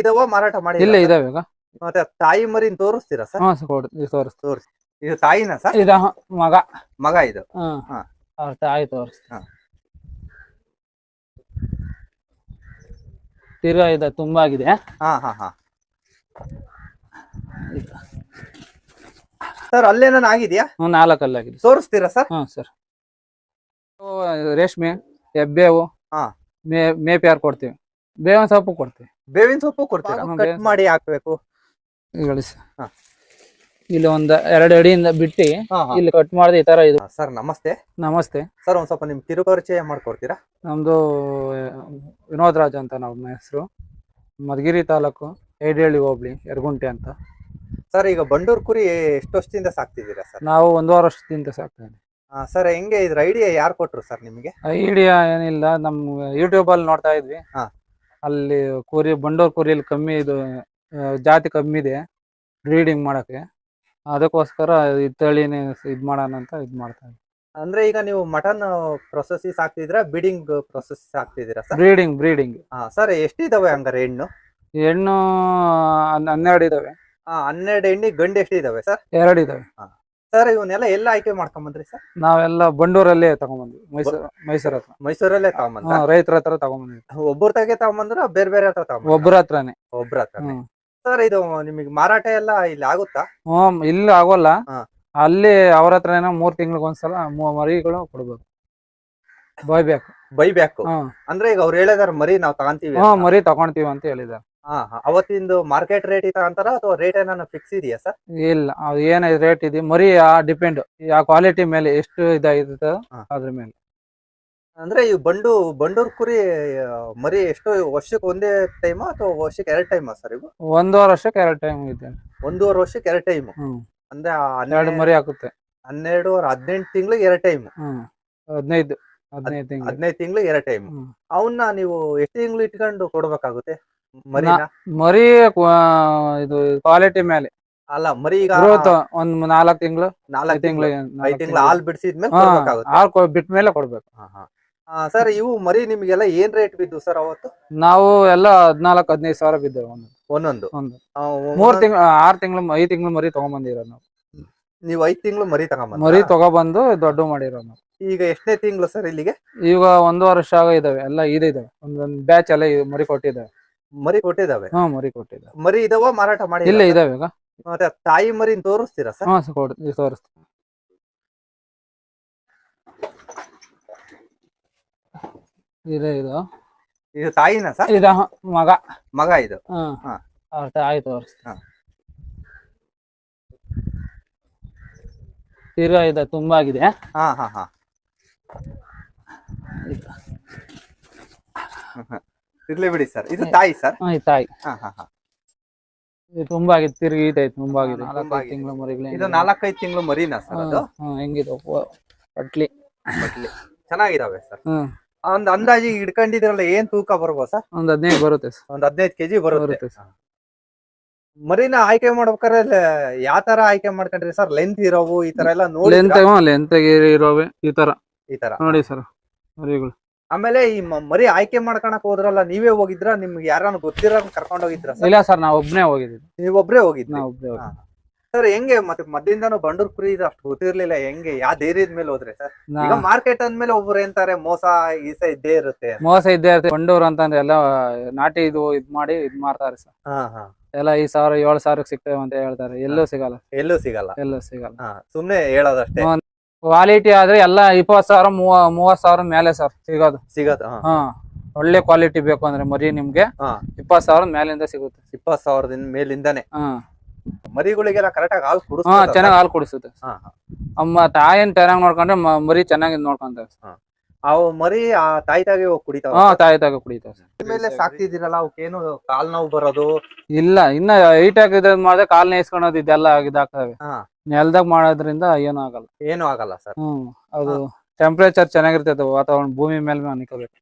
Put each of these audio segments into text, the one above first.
ಇದಾವ ಮಾರಾಟ ಮಾಡಿ ಇಲ್ಲ ಇದಾವೆ ಈಗ. ಮತ್ತೆ ತಾಯಿ ಮರಿನ್ ತೋರಿಸ್ತೀರಾ ಸರ್? ಹಾ ತೋರಿಸಿ ಇದು ತಾಯಿನ ಸರ್? ಇದ ಮಗ. ಮಗ ಇದು? ಹಾ. ಅವ್ರ ತಾಯಿ ತೋರಿಸ್ತ ಹಾ. ತಿರ್ಗಾ ಇದೆ ತುಂಬಾ ಆಗಿದೆ ಹಾ ಹಾ ಹಾ. ಸರ್ ಅಲ್ಲೇನ ಆಗಿದ್ಯಾ? ನಾಲ್ಕು ಅಲ್ಲಾಗಿದೆ ತೋರಿಸ್ತೀರಾ ಸರ್? ಹಾ ಸರ್. ರೇಷ್ಮೆ ಎಬ್ಬೇವು ಹಾ. ಮೇ ಮೇಪ್ಯಾರ್ ಕೊಡ್ತೀವಿ. ಬೇವಿನ ಸೊಪ್ಪು ಕೊಡ್ತೀವಿ. ಬೇವಿನ ಸೊಪ್ಪು ಕೊಡ್ತೀರಾ? ಹಾ, ಕಟ್ ಬೇವಿನ ಮಾಡಿ ಹಾಕ್ಬೇಕು. ಹಾ. ಇಲ್ಲಿ ಒಂದ್ ಎರಡು ಅಡಿಯಿಂದ ಬಿಟ್ಟು ಹಾ, ಹಾ. ಇಲ್ಲಿ ಕಟ್ ಮಾಡಿದ ಈ ತರ ಇದು. ಹಾ, ಸರ್ ನಮಸ್ತೆ. ನಮಸ್ತೆ. ಸರ್ ಒಂದ್ ಸ್ವಲ್ಪ ನಿಮ್ ಕಿರುಪರಿಚಯ ಮಾಡ್ಕೊಡ್ತೀರಾ? ನಮ್ದು ವಿನೋದ್ ರಾಜ್ ಅಂತ ನಮ್ಮ ಹೆಸರು. ಮಧುಗಿರಿ ತಾಲೂಕು ಏಡೇಳಿ ಹೋಬ್ಳಿ ಯರಗುಂಟೆ ಅಂತ. ಸರ್ ಈಗ ಬಂಡೂರ್ ಕುರಿ ಎಷ್ಟು ವರ್ಷದಿಂದ ಸಾಕ್ತಿದ್ದೀರಾ ಸರ್? ನಾವು ಒಂದೂವರೆ ವರ್ಷದಿಂದ ಸಾಕ್ತೇವೆ ಸರ್ ಹೆಂಗೆ ಇದ್ರ ಐಡಿಯಾ ಯಾರು ಕೊಟ್ರು ಸರ್ ನಿಮಗೆ? ಐಡಿಯಾ ಏನಿಲ್ಲ ನಮ್ಮ ಯೂಟ್ಯೂಬ್ ಅಲ್ಲಿ ನೋಡ್ತಾ ಇದ್ವಿ. ಹಾ. ಅಲ್ಲಿ ಕುರಿ ಬಂಡೂರ್ ಕುರಿಯಲ್ಲಿ ಕಮ್ಮಿ ಇದು ಜಾತಿ ಕಮ್ಮಿ ಇದೆ ಬ್ರೀಡಿಂಗ್ ಮಾಡಕ್ಕೆ. ಅದಕ್ಕೋಸ್ಕರ ಈ ತಳಿನೇ ಇದು ಮಾಡೋಣ ಅಂತ ಇದು ಮಾಡ್ತಾ ಅಂದ್ರೆ ಈಗ ನೀವು ಮಟನ್ ಪ್ರೊಸೆಸಿಸ್ ಹಾಕ್ತಿದ್ದೀರಾ ಬ್ರೀಡಿಂಗ್ ಪ್ರೊಸೆಸಿಸ್ ಹಾಕ್ತಿದ್ದೀರಾ ಸರ್? ಬ್ರೀಡಿಂಗ್ ಬ್ರೀಡಿಂಗ್ ಹಾ ಸರ್ ಎಷ್ಟಿದಾವೆ ಹಂಗಾರೆ ಹೆಣ್ಣು? ಹೆಣ್ಣು ಹನ್- ಹನ್ನೆರಡು ಇದಾವೆ. ಹಾ ಹನ್ನೆರಡು ಹೆಣ್ಣಿ ಗಂಡು ಎಷ್ಟಿದಾವೆ ಸರ್? ಎರಡು ಇದಾವೆ. ಸರ್ ಇವನ್ನೆಲ್ಲ ಎಲ್ಲ ಆಯ್ಕೆ ಮಾಡ್ಕೊಂಬಂದ್ರಿ ಸರ್ ನಾವೆಲ್ಲ ಬಂಡೂರಲ್ಲೇ ತಗೊಂಬಂದ್ವಿ ಮೈಸೂರು ಮೈಸೂರ್ ಹತ್ರ. ಮೈಸೂರಲ್ಲೇ ತಗೊಂಬಂದ್ರ? ಹಾ, ರೈತರ ಹತ್ರ ತಗೊಂಬಂದ್ವಿ. ಒಬ್ಬರ ತಗೆ ತಗೊಂಬಂದ್ರ ಬೇರೆ ಬೇರೆ ಹತ್ರ ತಗೊಂಡ್ ಒಬ್ಬರ ಹತ್ರನೇ. ಒಬ್ಬರ ಹತ್ರ ಹ್ಮ್. ಸರ್ ಇದು ನಿಮಗೆ ಮಾರಾಟ ಎಲ್ಲ ಇಲ್ಲಿ ಆಗುತ್ತಾ? ಹ್ಮ್ ಇಲ್ಲಿ ಆಗೋಲ್ಲ. ಹಾ. ಅಲ್ಲಿ ಅವ್ರ ಹತ್ರ ಏನೋ ಮೂರ್ ತಿಂಗಳಿಗೆ ಒಂದ್ಸಲ ಮೂ- ಮರಿಗಳು ಕೊಡ್ಬೇಕು ಬಾಯ್ಬೇಕು ಬೈಬ್ಯಾಕು ಹ್ಮ್ ಅಂದ್ರೆ ಈಗ ಅವ್ರು ಹೇಳಿದಾರೆ ಮರಿ ನಾವ್ ತಗೊಂತೀವಿ ಹ್ಮ್ ಅಂತ. ಮರಿ ತಗೊಂತೀವಿ ಅಂತ ಹೇಳಿದಾರೆ. ಹಾ ಹಾ. ಅವತ್ತಿಂದು ಮಾರ್ಕೆಟ್ ರೇಟ್ ಅಂತಾರ ಅಥವಾ ರೇಟ್ ಏನಾನ ಫಿಕ್ಸ್ ಇದೆಯಾ ಸರ್ ಇಲ್ಲ ಅದು ಏನ ರೇಟ್ ಇದೆ. ಮರಿ ಆ ಡಿಪೆಂಡ್ ಆ ಕ್ವಾಲಿಟಿ ಮೇಲೆ ಎಷ್ಟು ಇದಾಗಿರ್ತದೆ ಹಾ. ಅದ್ರ ಮೇಲೆ. ಅಂದ್ರೆ ಈ ಬಂಡು ಬಂಡೂರ್ ಕುರಿ ಆ, ಮರಿ ಎಷ್ಟು ವರ್ಷಕ್ಕೆ ಒಂದೇ ಟೈಮ್ ಅಥವಾ ವರ್ಷಕ್ಕೆ ಎರಡು ಟೈಮ್ ಸರ್ ಇವು? ಒಂದೂವರೆ ವರ್ಷಕ್ಕೆ ಎರಡು ಟೈಮ್ ಇದೆ. ಒಂದೂವರೆ ವರ್ಷಕ್ಕೆ ಎರಡು ಟೈಮ್ ಹ್ಮ್. ಅಂದ್ರೆ ಆ ಎರಡು ಹನ್ನೆರಡು ಮರಿ ಹಾಕುತ್ತೆ ಹನ್ನೆರಡು ಹದಿನೆಂಟು ತಿಂಗಳಿಗೆ ಎರಡು ಟೈಮ್ ಹ್ಮ್. ಹದಿನೈದು ಹದಿನೈದು ತಿಂಗಳು. ಹದಿನೈದು ತಿಂಗಳಿಗೆ ಎರಡು ಟೈಮ್ ಹ್ಮ್. ಅವನ್ನ ನೀವು ಎಷ್ಟು ತಿಂಗಳು ಇಟ್ಕೊಂಡು ಕೊಡ್ಬೇಕಾಗುತ್ತೆ? ಮರಿನ? ಮರಿ ಇದು ಕ್ವಾಲಿಟಿ ಮೇಲೆ ಅಲ್ಲ ಮರಿ ಈಗ ಗ್ರೋತ್ ಒಂದ್ ನಾಲ್ಕು ತಿಂಗಳು ನಾಲ್ಕು ತಿಂಗಳು ಐದು ತಿಂಗಳು ಹಾಲ್ ಬಿಡಿಸಿದ್ಮೇಲೆ ಹಾಲು ಬಿಟ್ಟ ಮೇಲೆ ಕೊಡ್ಬೇಕು. ಸರ್ ಇವು ಮರಿ ನಿಮ್ಗೆಲ್ಲ ಏನ್ ರೇಟ್ ಬಿದ್ದು ಸರ್ ಅವತ್ತು? ನಾವು ಎಲ್ಲ ಹದ್ನಾಲ್ಕು ಹದಿನೈದು ಸಾವಿರ ಬಿದ್ದೇವೆ ಒಂದು. ಒಂದೊಂದು? ಒಂದು. ಆ, ಮೂರ್ ಒಂದೊಂದು- ತಿಂಗಳು ಆರ್ ತಿಂಗಳು ಐದ್ ತಿಂಗಳು ಮರಿ ತಗೊಂಬಂದಿರೋ ನಾವು. ನೀವು ಐದ್ ತಿಂಗಳು ಮರಿ ತಗೊಂಬ ಮರಿ ತಗೊಬಂದು ದೊಡ್ಡ ಮಾಡಿರೋ ನಾವು. ಈಗ ಎಷ್ಟನೇ ತಿಂಗಳು ಸರ್ ಇಲ್ಲಿಗೆ? ಈಗ ಒಂದು ವರ್ಷ ಆಗ ಇದಾವೆ ಎಲ್ಲ ಇದೆ ಇದಾವೆ ಒಂದೊಂದ್ ಬ್ಯಾಚ್ ಎಲ್ಲ ಮರಿ ಕೊಟ್ಟಿದ್ದಾವೆ ಮರಿ ಕೊಟ್ಟಿದಾವೆ ಹಾ ಮರಿ ಕೊಟ್ಟಿದ್ದಾವೆ ಮರಿ ಇದಾವ ಮಾರಾಟ ಮಾಡಿ ಇಲ್ಲ ಇದಾವೆ. ಈಗ? ಮತ್ತೆ ತಾಯಿ ಮರಿ ತೋರಿಸ್ತೀರಾ ಸರ್? ಹಾ ತೋರಿಸ್ತೀನಿ. ಇದೆ ಇದು. ಇದು ತಾಯಿನ ಸರ್? ಇದ ಮಗ. ಮಗ ಇದು. ಹಾ. ಅವ್ರ ತಾಯಿ ತೋರಿಸ್ತೀನಿ. ಹಾ. ತಿರ್ಗಾ ಇದೆ ತುಂಬಾ ಆಗಿದೆ. ಹಾ ಹಾ ಹಾ. ಇರ್ಲಿ ಬಿಡಿ ಸರ್ ಇದು ತಾಯಿ ಸರ್ ಹಾ ಈ ತಾಯಿ. ಹಾ ಹಾ ಹಾ. ಇದು ತುಂಬಾ ಆಗಿದೆ ತಿರ್ಗಿ ತುಂಬಾ ಆಗಿದೆ ಹಾ, ತುಂಬಾ ಆಗಿದೆ. ತಿಂಗಳ ಮರಿಗಳು ಇದು ನಾಲ್ಕೈದು ತಿಂಗಳು ಮರಿನಾ ಸರ್ ಅದು? ಹೆಂಗಿದೆ? ಚೆನ್ನಾಗಿದಾವೆ ಸರ್ ಹ್ಮ್. ಒಂದ್ ಅಂದಾಜಿಗೆ ಹಿಡ್ಕೊಂಡಿದ್ರಲ್ಲ ಏನ್ ತೂಕ ಬರ್ಬೋದು ಸರ್ ಒಂದ್ ಹದಿನೈದು ಬರುತ್ತೆ sir. ಒಂದ್ ಹದಿನೈದು ಕೆಜಿ ಬರುತ್ತೆ. ಬರುತ್ತೆ sir. ಮರಿನ ಆಯ್ಕೆ ಮಾಡ್ಬೇಕಾದ್ರೆ ಯಾವ ತರ ಆಯ್ಕೆ ಮಾಡ್ಕೊಂಡ್ರಿ ಸರ್ ಲೆಂತ್ ಇರೋವು ಈ ತರ ಎಲ್ಲ ನೋಡಿ ಲೆಂತ್ ಲೆಂತ್ ಇರೋವೆ ಈ ತರ. ಈ ತರ. ನೋಡಿ ಸರ್ ಮರಿಗಳು. ಆಮೇಲೆ ಈ ಮ- ಮರಿ ಆಯ್ಕೆ ಮಾಡ್ಕೊಳಕ್ ಹೋದ್ರಲ್ಲ ನೀವೇ ಹೋಗಿದ್ರ ನಿಮ್ಗೆ ಯಾರನ್ನ ಗೊತ್ತಿರೋ ಕರ್ಕೊಂಡು ಹೋಗಿದ್ರ ಸರ್? ಇಲ್ಲ ಸರ್ ನಾವ್ ಒಬ್ನೇ ಹೋಗಿದ್ದೀವಿ ನೀವೊಬ್ರೇ ಹೋಗಿದ್ರಿ? ನಾವ್ ಒಬ್ನೇ ಹೋಗಿದ್ವಿ. ಸರ್ ಹೆಂಗೆ ಮತ್ತೆ ಮದ್ದಿಂದಾನು ಬಂಡೂರ್ ಕುರಿ ಇದು ಅಷ್ಟು ಗೊತ್ತಿರ್ಲಿಲ್ಲ ಹೆಂಗೆ ಯಾವ ಧೈರ್ಯದ ಮೇಲೆ ಹೋದ್ರೆ ಸರ್? ನಾ- ಈಗ ಮಾರ್ಕೆಟ್ ಅಂದ್ಮೇಲೆ ಒಬ್ರು ಏನಂತಾರೆ ಮೋಸ ಈಸ ಇದ್ದೇ ಇರುತ್ತೆ. ಮೋಸ ಇದ್ದೇ ಇರುತ್ತೆ. ಬಂಡೂರು ಅಂತಂದ್ರೆ ಎಲ್ಲ ನಾಟಿ ಇದು ಇದ್ ಮಾಡಿ ಇದ್ ಮಾಡ್ತಾರೆ ಸರ್. ಹಾ ಹಾ. ಎಲ್ಲ ಈ ಸಾವಿರ ಏಳು ಸಾವಿರ ಸಿಗ್ತೇವೆ ಅಂತ ಹೇಳ್ತಾರೆ. ಎಲ್ಲೂ ಸಿಗಲ್ಲ. ಎಲ್ಲೂ ಸಿಗಲ್ಲ. ಎಲ್ಲೂ ಸಿಗಲ್ಲ. ಹಾ ಸುಮ್ನೆ ಹೇಳೋದಷ್ಟೇ. ಕ್ವಾಲಿಟಿ ಆದ್ರೆ ಎಲ್ಲ ಇಪ್ಪತ್ ಸಾವಿರ ಮೂವ ಮೂವತ್ ಸಾವಿರ ಮೇಲೆ ಸರ್ ಸಿಗೋದು. ಸಿಗದು ಹಾ. ಒಳ್ಳೆ ಕ್ವಾಲಿಟಿ ಬೇಕು ಅಂದ್ರೆ ಮರಿ ನಿಮ್ಗೆ ಇಪ್ಪತ್ ಸಾವಿರ ಮೇಲಿಂದ ಸಿಗುತ್ತೆ. ಇಪ್ಪತ್ ಸಾವಿರದಿಂದ ಮೇಲಿಂದಾನೆ. ಹಾ. ಮರಿಗಳಿಗೆಲ್ಲ ಕರೆಕ್ಟ್ ಆಗಿ ಹಾಲು ಹಾ ಕುಡಿಸ್ತಾರೆ ಚೆನ್ನಾಗಿ ಹಾಲು ಕುಡಿಸುತ್ತೆ. ಅಮ್ಮ ತಾಯಿನ ಚೆನ್ನಾಗಿ ನೋಡ್ಕೊಂಡ್ರೆ ಮರಿ ಚೆನ್ನಾಗಿ ನೋಡ್ಕೊಂತಾರೆ. ಅವು ಮರಿ ಆ ತಾಯಿ ತಾಗೆ ಹೋಗಿ ಕುಡಿತಾವ ಹಾ ತಾಯಿ ತಾಗೆ ಕುಡಿತಾವೆ ಸರ್. ಮೇಲೆ ಸಾಕ್ತಿದ್ದೀರಲ್ಲ ಅವಕ್ಕೇನು ಕಾಲ್ ನೋವು ಬರೋದು? ಇಲ್ಲ ಇನ್ನ ಹೈಟ್ ಆಗಿದ್ರೆ ಮಾಡಿದ್ರೆ ಕಾಲ್ ನೇಸ್ಕೊಳೋದು ಇದೆಲ್ಲ ಇದಾಗ್ತವೆ ಹಾ. ನೆಲದಾಗ ಮಾಡೋದ್ರಿಂದ ಏನೂ ಆಗಲ್ಲ. ಏನು ಆಗಲ್ಲ ಸರ್. ಹ್ಮ್ ಅದು ಟೆಂಪರೇಚರ್ ಚೆನ್ನಾಗಿರ್ತೈತೆ ವಾತಾವರಣ ಭೂಮಿ ಮೇಲೆ ಅನ್ಕೋಬೇಕು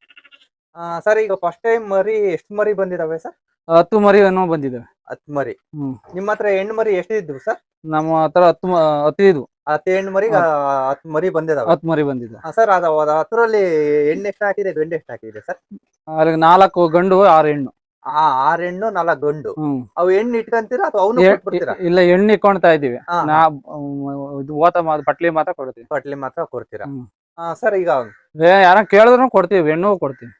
ಸರ್ ಈಗ ಫಸ್ಟ್ ಟೈಮ್ ಮರಿ ಎಷ್ಟು ಮರಿ ಬಂದಿದಾವೆ ಸರ್? ಹತ್ತು ಮರಿ ಏನೋ ಬಂದಿದಾವೆ. ಹತ್ತು ಮರಿ. ಹ್ಮ್. ನಿಮ್ಮ ಹತ್ರ ಹೆಣ್ಣು ಮರಿ ಎಷ್ಟಿದ್ರು ಸರ್? ನಮ್ಮ ಹತ್ರ ಹತ್ತು ಮ- ಹತ್ತು ಇದ್ವು ಹತ್ತು ಹೆಣ್ಣು ಮರಿ ಹತ್ತು ಮರಿ ಬಂದಿದಾವೆ. ಹತ್ತು ಮರಿ ಬಂದಿದೆ. ಸರ್ ಅದು ಹತ್ತರಲ್ಲಿ ಹೆಣ್ಣು ಎಷ್ಟು ಹಾಕಿದೆ ಗಂಡು ಎಷ್ಟು ಹಾಕಿದೆ ಸರ್. ಅಲ್ಲಿ ನಾಲ್ಕು ಗಂಡು ಆರು ಹೆಣ್ಣು. ಆ ಆರ್ ಹೆಣ್ಣು ನಾಲ್ಕು ಗಂಡು. ಹ್ಮ್. ಅವು ಹೆಣ್ಣು ಇಟ್ಕೊಂತೀರಾ ಅಥವಾ ಅವನು ಕೊಟ್ಬಿಡ್ತೀರಾ? ಇಲ್ಲ ಎಣ್ಣೆ ಇಟ್ಕೊಳ್ತಾ ಇದೀವಿ. ಹಾ, ನಾ ಇದು ಓತ ಪಟ್ಲಿ ಮಾತ್ರ ಕೊಡ್ತೀವಿ. ಪಟ್ಲಿ ಮಾತ್ರ ಕೊಡ್ತೀರಾ? ಹ್ಮ್. ಸರ್ ಈಗ ಯಾರ ಕೇಳಿದ್ರು ಕೊಡ್ತೀವಿ ಹೆಣ್ಣು ಕೊಡ್ತೀವಿ.